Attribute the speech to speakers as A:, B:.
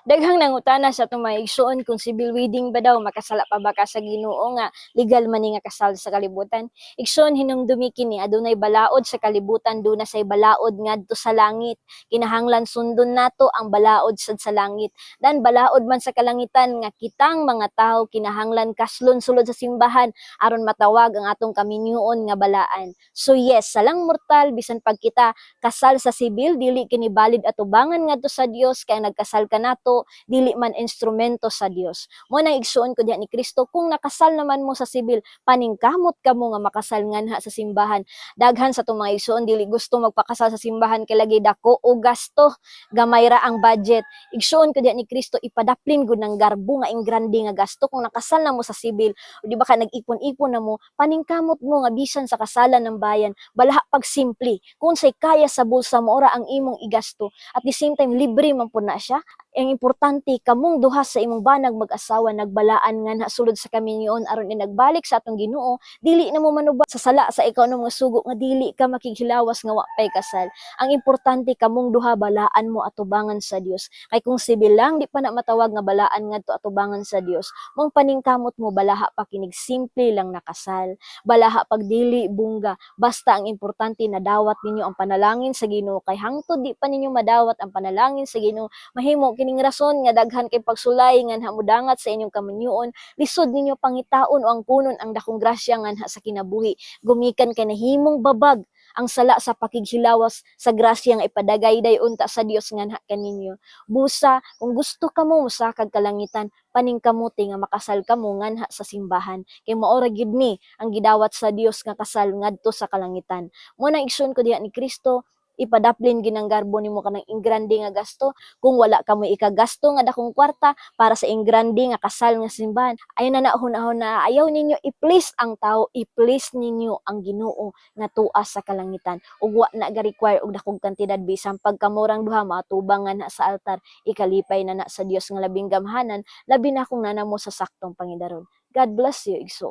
A: Daghang nangutana sa igsuon kung civil wedding ba daw makasala pa ba ka sa Ginoo nga legal man nga kasal sa kalibutan. Igsuon hinumdumi kini adunay balaod sa kalibutan do na say balaod ngadto sa langit. Kinahanglan sundon nato ang balaod sad sa langit. Dan balaod man sa kalangitan nga kitang mga tawo kinahanglan kaslon sulod sa simbahan aron matawag ang atong kaminyoon nga balaan. So yes, salang mortal bisan pag kita kasal sa sibil dili kini valid atubangan ngadto sa Dios kay nagkasal ka nato dili man instrumento sa Dios. Mo nang igsuon ko diha ni Kristo kung nakasal naman mo sa sibil paningkamot ka mo nga makasal nganha sa simbahan. Daghan sa itong mga igsuon dili gusto magpakasal sa simbahan kay lagi dako o gasto gamay ra ang budget. Igsuon ko diha ni Kristo ipadaplin gud ng garbo nga ing grande nga gasto kung nakasal na mo sa sibil di ba ka nag-ipon-ipon na mo paningkamot mo nga bisan sa kasalan ng bayan balaha pag simple kung say kaya sa bulsa mo ora ang imong igasto at the same time libre man pud na siya ang importante kamong duha sa imong banag mag-asawa nagbalaan nga na sulod sa kaminyoon aron ni nagbalik sa atong Ginoo dili na mo manuba sa sala sa ikaw ng mga sugo nga dili ka makighilawas nga wa pay kasal. Ang importante kamong duha balaan mo atubangan sa Dios kay kung sibil lang di pa na matawag nga balaan ngadto atubangan sa Dios mong paningkamot mo balaha pa kinig simple lang nakasal balaha pag dili bungga basta ang importante na dawat ninyo ang panalangin sa Ginoo. Kay hangtod di pa ninyo madawat ang panalangin sa Ginoo mahimo kining rason nga daghan kay pagsulay nga hamudangat sa inyong kaminyoon lisod ninyo pangitaon o ang punon ang dakong grasya nga sa kinabuhi. Gumikan kay nahimong babag ang sala sa pakighilawas sa grasya nga ipadagay unta sa Dios nga na kaninyo. Busa kung gusto ka mo musakag kalangitan. Paningkamuti nga makasal ka mo nganha sa simbahan. Kay maora gyud ni ang gidawat sa Dios nga kasal ngadto sa kalangitan. Mo nang igsoon ko diha ni Kristo ipadaplin ginang garbo nimo kanang ingrande nga gasto. Kung wala ka mo ikagasto nga dakong kwarta para sa ingrande nga kasal nga simbahan ayon na nahon-ahon na. Ayaw ninyo i-please ang tao i-please ninyo ang Ginoo nga tuas sa kalangitan. Ug wa na ga require og dakong kantidad bisan pagkamurang duha matubangan na sa altar ikalipay na na sa Dios nga labing gamhanan labi na kung nana mo sa saktong pangidaron. God bless you igsuon